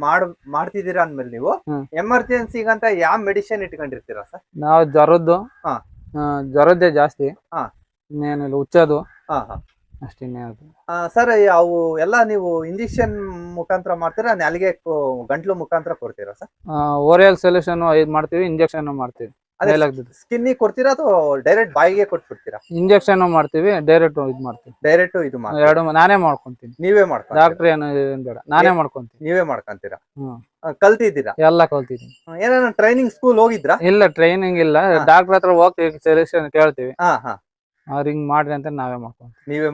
ಮಾಡ್ ಮಾಡ್ತಿದ್ದೀರಾ ಅಂದ್ಮೇಲೆ ನೀವು ಹ್ಮ್. ಎಮರ್ಜೆನ್ಸಿಗಂತ ಯಾವ ಮೆಡಿಸಿನ್ ಇಟ್ಕೊಂಡಿರ್ತೀರಾ ಸರ್ ನಾವು ಜ್ವರದ್ದು ಹಾ. ಆ, ಜ್ವರದ್ದೇ ಜಾಸ್ತಿ. ಹಾ. ಇನ್ನೇನಿಲ್ಲ ಹುಚ್ಚದು. ಹಾ ಹಾ. ಅಷ್ಟೇನೆ ಅದು. ಸರ್ ಅವು ಎಲ್ಲ ನೀವು ಇಂಜೆಕ್ಷನ್ ಮುಖಾಂತರ ಮಾಡ್ತೀರಾ? ನಾಲಿಗೆ ಗಂಟ್ಲು ಮುಖಾಂತರ ಕೊಡ್ತೀರಾ ಸರ್? ಓರಿಯಲ್ ಸೊಲ್ಯೂಷನ್ ಇದು ಮಾಡ್ತೀವಿ ಇಂಜೆಕ್ಷನ್ ಮಾಡ್ತೀವಿ. ಸ್ಕಿನ್ ಸ್ಕಿನ್ನಿ ಕೊಡ್ತೀರಾ ಅಥವಾ ಡೈರೆಕ್ಟ್ ಬಾಯಿಗೆ ಕೊಟ್ಬಿಡ್ತೀರಾ? ಇಂಜೆಕ್ಷನ್ ಮಾಡ್ತೀವಿ ಡೈರೆಕ್ಟ್ ಇದು ಮಾಡ್ತೀವಿ. ಡೈರೆಕ್ಟ್ ಇದು ಮಾಡಿ ಎರಡು ನಾನೇ ಮಾಡ್ಕೊಂತೀನಿ. ನೀವೇ ಮಾಡ್ತೀರಾ ಡಾಕ್ಟರ್ ಏನು ಬೇಡ. ನಾನೇ ಮಾಡ್ಕೊಂತೀನಿ. ನೀವೇ ಮಾಡ್ಕೊಂತೀರಾ? ಕಲ್ತಿದ್ದೀರಾ? ಎಲ್ಲ ಕಲ್ತಿದ್ದೀನಿ. ಏನಾರ ಟ್ರೈನಿಂಗ್ ಸ್ಕೂಲ್ ಹೋಗಿದ್ರಾ? ಇಲ್ಲ ಟ್ರೈನಿಂಗ್ ಇಲ್ಲ. ಡಾಕ್ಟರ್ ಹತ್ರ ಹೋಗ್ತೀವಿ ಸೆಲೆಕ್ಷನ್ ಕೇಳ್ತೀವಿ. ಹಾ ಹಾ. ಅವ್ರು ಹಿಂಗ್ ಮಾಡ್ರಿ ಅಂತ ನಾವೇ ಮಾಡ್ಕೊಂತೀವಿ. ನೀವೇ